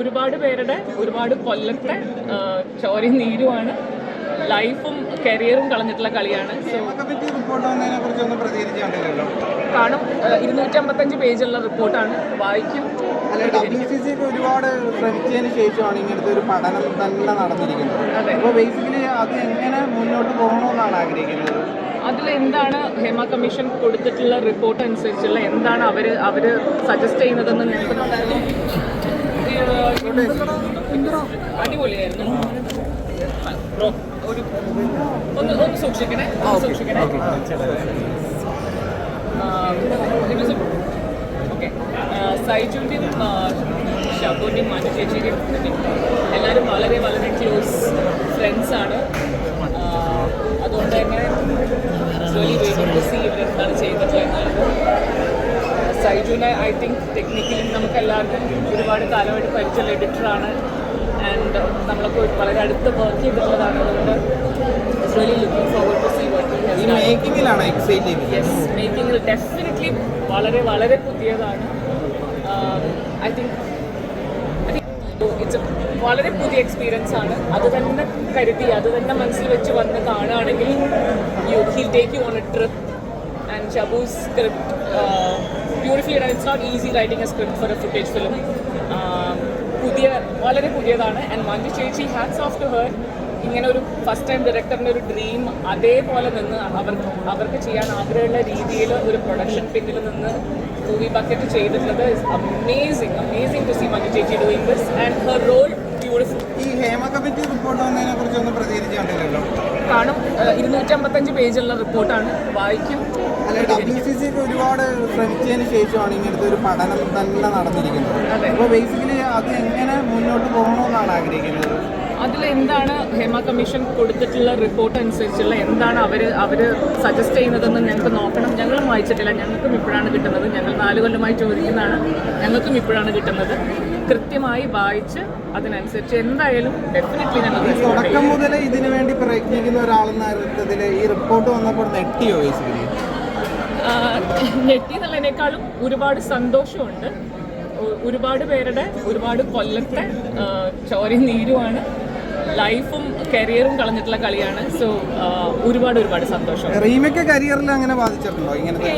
ഒരുപാട് പേരുടെ ഒരുപാട് കൊല്ലത്തെ ചോരി ചോരയും നീരുമാണ്. ലൈഫും കരിയറും കളഞ്ഞിട്ടുള്ള കളിയാണ്. സോ കാണും ഇരുന്നൂറ്റമ്പത്തഞ്ച് പേജുള്ള റിപ്പോർട്ടാണ് വായിക്കും. ഒരുപാട് ശ്രമിച്ചതിന് ശേഷമാണ് ഇങ്ങനത്തെ ഒരു പഠനം തന്നെ നടന്നിരിക്കുന്നത്. അപ്പോൾ ബേസിക്കലി അത് എങ്ങനെ മുന്നോട്ട് പോകണമെന്നാണ് ആഗ്രഹിക്കുന്നത്? അതിൽ എന്താണ് ഹേമ കമ്മീഷൻ കൊടുത്തിട്ടുള്ള റിപ്പോർട്ട് അനുസരിച്ചുള്ള എന്താണ് അവർ അവർ സജസ്റ്റ് ചെയ്യുന്നതെന്ന് ഞങ്ങൾക്ക് അടിപൊളിയായിരുന്നു. ഒരു ഒന്ന് സൂക്ഷിക്കണേ സൂക്ഷിക്കണേ മനു ചേച്ചിയുടെയും എല്ലാവരും വളരെ വളരെ ക്ലോസ് ഫ്രണ്ട്സാണ് അതുകൊണ്ട് തന്നെ റിയലി വെയിറ്റിംഗ് ടു സീ ഇവരെന്താണ് ചെയ്തിട്ടുള്ളത് എന്നുള്ളത് സൈജുവിനെ ഐ തിങ്ക് ടെക്നിക്കലി നമുക്ക് എല്ലാവർക്കും ഒരുപാട് കാലമായിട്ട് പരിചയമുള്ള എഡിറ്ററാണ് ആൻഡ് നമ്മളൊക്കെ വളരെ അടുത്ത് വർക്ക് ചെയ്തിട്ടുള്ളതാണ്. അതുകൊണ്ട് really looking forward to see ഈ വർക്ക് മേക്കിങ്ങിലാണ് എക്സൈറ്റിംഗ് യെസ് മേക്കിംഗ് ഡെഫിനറ്റ്ലി വളരെ വളരെ പുതിയതാണ്. ഐ തിങ്ക് ഇറ്റ്സ് വളരെ പുതിയ എക്സ്പീരിയൻസ് ആണ്. അത് തന്നെ കരുതി അത് തന്നെ മനസ്സിൽ വെച്ച് വന്ന് കാണുകയാണെങ്കിൽ you will take you on a trip and Shabu's script beautifully it's not easy writing a script for a footage film പുതിയ വളരെ പുതിയതാണ്. ആൻഡ് മഞ്ജു ചേച്ചി ഹാറ്റ്സ് ഓഫ് ടു ഹെർ ഇങ്ങനെ ഒരു ഫസ്റ്റ് ടൈം ഡയറക്ടറിന്റെ ഒരു ഡ്രീം അതേപോലെ നിന്ന് അവർക്ക് അവർക്ക് ചെയ്യാൻ ആഗ്രഹമുള്ള രീതിയിൽ ഒരു പ്രൊഡക്ഷൻ പിന്നിൽ നിന്ന് മൂവി ബക്കറ്റ് ചെയ്തിട്ടുള്ളത് amazing amazing to see Manju ചേച്ചി doing this and her role beautiful ഈ ഹേമ കമ്മിറ്റി റിപ്പോർട്ട് വന്നതിനെ കുറിച്ച് ഒന്നും പ്രതികരിച്ച് കണ്ടില്ലല്ലോ കാണും ഇരുന്നൂറ്റമ്പത്തഞ്ച് പേജുള്ള റിപ്പോർട്ടാണ്. വായിക്കും. അല്ല ഡബ്ല്യു സി സി ഒക്കെ ഒരുപാട് ശ്രമിച്ചതിന് ശേഷമാണ് ഇങ്ങനത്തെ ഒരു പഠനം തന്നെ നടന്നിരിക്കുന്നത്. അപ്പോൾ ബേസിക്കലി അത് എങ്ങനെ മുന്നോട്ട് പോകണമെന്നാണ് ആഗ്രഹിക്കുന്നത്. അതിൽ എന്താണ് ഹേമ കമ്മീഷൻ കൊടുത്തിട്ടുള്ള റിപ്പോർട്ട് അനുസരിച്ചുള്ള എന്താണ് അവർ അവർ സജസ്റ്റ് ചെയ്യുന്നതെന്ന് ഞങ്ങൾക്ക് നോക്കണം. ഞങ്ങളും വായിച്ചിട്ടില്ല. ഞങ്ങൾക്കും ഇപ്പോഴാണ് കിട്ടുന്നത്. ഞങ്ങൾ നാല് കൊല്ലമായി ചോദിക്കുന്നതാണ്. ഞങ്ങൾക്കും ഇപ്പോഴാണ് കിട്ടുന്നത്. കൃത്യമായി വായിച്ച് അതിനനുസരിച്ച് എന്തായാലും ഡെഫിനറ്റ്ലി ഞങ്ങൾ തുടക്കം. മുതൽ ഇതിനു വേണ്ടി പ്രയത്നിക്കുന്ന ഒരാളെന്ന അർത്ഥത്തിൽ ഈ റിപ്പോർട്ട് വന്നപ്പോൾ നെട്ടിയോ ഞെട്ടി എന്നുള്ളതിനേക്കാളും ഒരുപാട് സന്തോഷമുണ്ട്. ഒരുപാട് പേരുടെ ഒരുപാട് കൊല്ലത്തെ ചോരയും നീരുമാണ്. ലൈഫും കരിയറും കളഞ്ഞിട്ടുള്ള കളിയാണ്. സോ ഒരുപാട് ഒരുപാട് സന്തോഷം. റീമയ്ക്ക് കരിയറിൽ അങ്ങനെ ബാധിച്ചിട്ടുണ്ടോ ഇങ്ങനത്തെ?